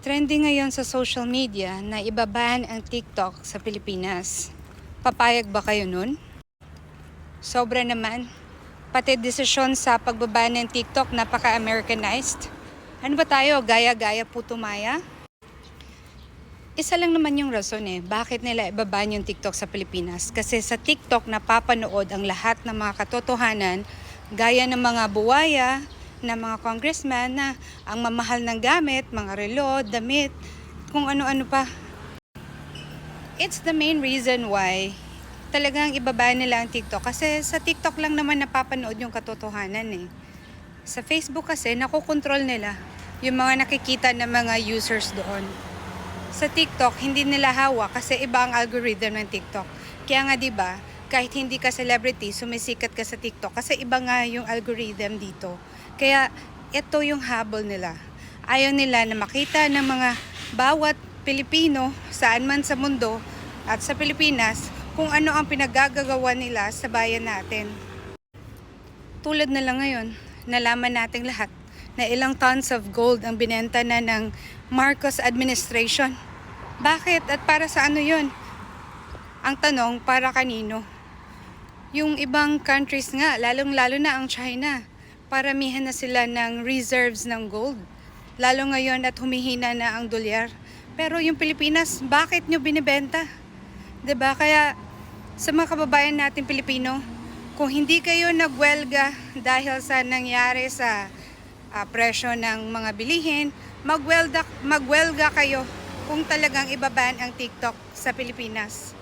Trending ngayon sa social media na ibaban ang TikTok sa Pilipinas. Papayag ba kayo nun? Sobra naman. Pati desisyon sa pagbaba ng TikTok napaka-Americanized. Ano ba tayo? Gaya-gaya puto maya? Isa lang naman yung rason eh, bakit nila ibaban yung TikTok sa Pilipinas. Kasi sa TikTok napapanood ang lahat ng mga katotohanan gaya ng mga buwaya, ng mga congressman na ang mamahal ng gamit, mga relo, damit, kung ano-ano pa. It's the main reason why talagang ibaba nila ang TikTok. Kasi sa TikTok lang naman napapanood yung katotohanan eh. Sa Facebook kasi, nakokontrol nila yung mga nakikita ng mga users doon. Sa TikTok, hindi nila hawak kasi iba ang algorithm ng TikTok. Kaya nga 'di ba, kahit hindi ka celebrity, sumisikat ka sa TikTok kasi iba nga yung algorithm dito. Kaya ito yung habol nila. Ayaw nila na makita ng mga bawat Pilipino saan man sa mundo at sa Pilipinas kung ano ang pinagagagawa nila sa bayan natin. Tulad na lang ngayon, nalaman nating lahat na ilang tons of gold ang binenta na ng Marcos administration. Bakit at para sa ano yun? Ang tanong, para kanino? Yung ibang countries nga, lalong-lalo na ang China, paramihan na sila ng reserves ng gold. Lalo ngayon at humihina na ang dolyar. Pero yung Pilipinas, bakit nyo binibenta? ba Kaya sa mga kababayan natin Pilipino, kung hindi kayo nagwelga dahil sa nangyari sa ah, presyo ng mga bilihin, magwelga, magwelga kayo kung talagang ibaban ang TikTok sa Pilipinas.